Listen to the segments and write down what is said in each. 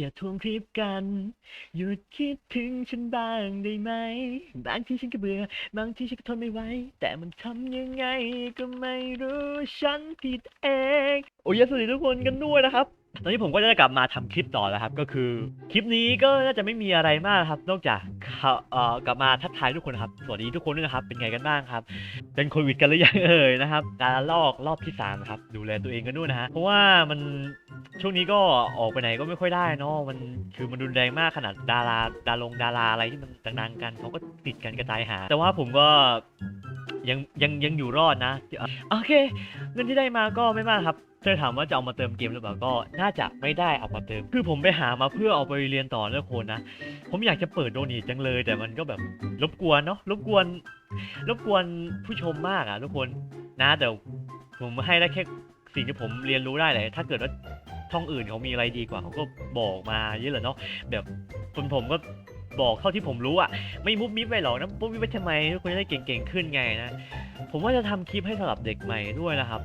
อย่าทวงคลิปกัน หยุดคิดถึงฉันบ้างได้ไหม บางทีฉันก็เบื่อ บางทีฉันก็ทนไม่ไหว แต่มันทำยังไงก็ไม่รู้ ฉันผิดเอง โอ้ยสวัสดีทุกคนกันด้วยนะครับ ตอนนี้ผมก็จะกลับมาทำคลิปต่อแล้วครับ ก็คือคลิปนี้ก็น่าจะไม่มีอะไรมากครับ นอกจากเอ่อกลับมาทักทายทุกคนครับ สวัสดีทุกคนด้วยนะครับ เป็นไงกันบ้างครับ เป็นโควิดกันหรือยังเอ่ยนะครับ การลอกรอบที่สามครับ ดูแลตัวเองกันด้วยนะฮะ เพราะว่ามันช่วงนี้ก็ออกไปไหนก็ไม่ค่อยได้เนาะ มันคือมันรุนแรงมากขนาดดาราดารงดาราอะไรที่มันดังๆกันเขาก็ติดกันกระจายหา แต่ว่าผมก็ ยังยังยังอยู่รอดนะ โอเค เงินที่ได้มาก็ไม่มากครับ เธอถามว่าจะเอามาเติมเกมหรือเปล่าก็ น่าจะไม่ได้เอามาเติม คือผมไปหามาเพื่อเอาไปเรียนต่อนะคนนะ ผมอยากจะเปิดโดนีจังเลย แต่มันก็แบบรบกวนเนาะรบกวน รบกวนผู้ชมมากอะทุกคนนะแต่ผมให้ได้แค่สิ่งที่ผมเรียนรู้ได้เลยถ้าเกิดว่าช่องอื่นเขามีอะไรดีกว่าเขาก็บอกมาเยอะเลยเนาะแบบคนผมก็ บอกเท่าที่ผมรู้อะ ไม่มุบมิบไปหรอกนะมุบมิบไปทำไมทุกคนจะได้เก่งๆขึ้นไงนะผมว่าจะทำคลิปให้สำหรับเด็กใหม่ด้วยนะครับ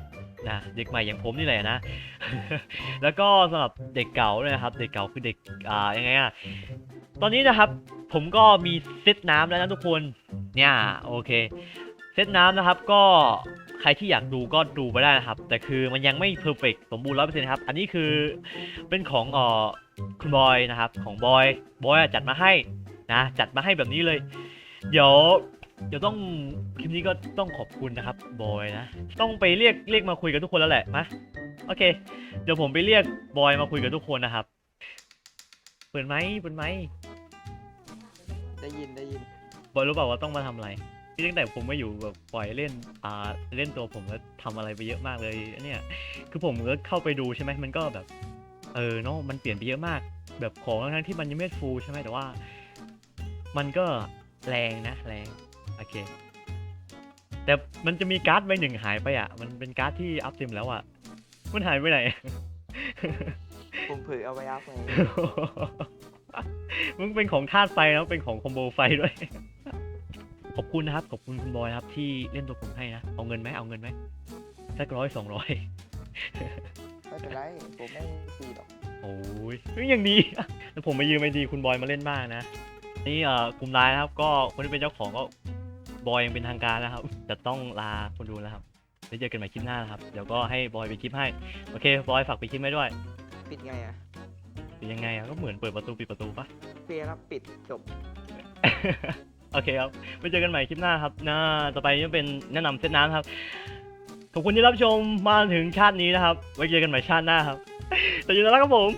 นะเด็กใหม่อย่างผมนี่แหละนะ แล้วก็สำหรับเด็กเก่าด้วยนะครับ เด็กเก่าคือเด็กอ่ายังไงอะตอนนี้นะครับ ผมก็มีเซตน้ำแล้วนะทุกคนเนี่ยโอเคเซตน้ำนะครับก็ใครที่อยากดูก็ดูไปได้นะครับ แต่คือมันยังไม่เพอร์เฟกสมบูรณ์ร้อยเปอร์เซ็นต์ครับ อันนี้คือเป็นของเอ่อคุณบอยนะครับ ของบอยบอยจัดมาให้ นะ จัดมาให้แบบนี้เลย เดี๋ยวเดี๋ยวต้องคลิปนี้ก็ต้องขอบคุณนะครับบอยนะ ต้องไปเรียกเรียกมาคุยกับทุกคนแล้วแหละมาโอเค เดี๋ยวผมไปเรียกบอยมาคุยกับทุกคนนะครับ เปิดไหมค์เปิดไหมค์ได้ยินได้ยิน บอยรู้เปล่าว่าต้องมาทำอะไรที่ตั้งแต่ผมมาอยู่แบบปล่อยเล่นอ่าเล่นตัวผมแล้วทำอะไรไปเยอะมากเลยเนี่ย คือผมก็เข้าไปดูใช่ไหมมันก็แบบ เออเนาะมันเปลี่ยนไปเยอะมาก แบบของทั้งๆที่มันยังไม่ฟูลใช่ไหมแต่ว่า มันก็แรงนะแรงโอเค แต่มันจะมีการ์ดใบหนึ่งหายไปอะ มันเป็นการ์ดที่อัพซิมแล้วอะ มันหายไปไหน ผมเผลอเอาไปอัพไงมึงเป็นของธาตุไฟแล้วเป็นของคอมโบไฟด้วย ขอบคุณนะครับ ขอบคุณคุณบอยนะครับ ที่เล่นตัวผมให้นะ เอาเงินไหมเอาเงินไหมสักร้อยสองร้อยไม่เป็นไร ผมไม่ตีหรอก โอ้ยเฮ้ยยังดี แล้วผมมายืมไอดีคุณบอยมาเล่นบ้างนะ นี่เอ่อกลุ่มไลน์นะครับ ก็คนที่เป็นเจ้าของก็บอยยังเป็นทางการนะครับ จะต้องลาคนดูแล้วครับแล้วเจอกันใหม่คลิปหน้านะครับ เดี๋ยวก็ให้บอยไปคลิปให้ โอเค บอยฝากไปคลิปไว้ด้วย ปิดไงอะเป็นยังไงอะก็เหมือนเปิดประตูปิดประตูปะ เปียรับปิดจบ โอเคครับไปเจอกันใหม่คลิปหน้าครับนะต่อไปจะเป็นแนะนำเซตน้ำครับ ขอบคุณที่รับชมมาถึงชาตินี้นะครับ ไว้เจอกันใหม่ชาติหน้าครับ แต่อยังไงแล้วครับผม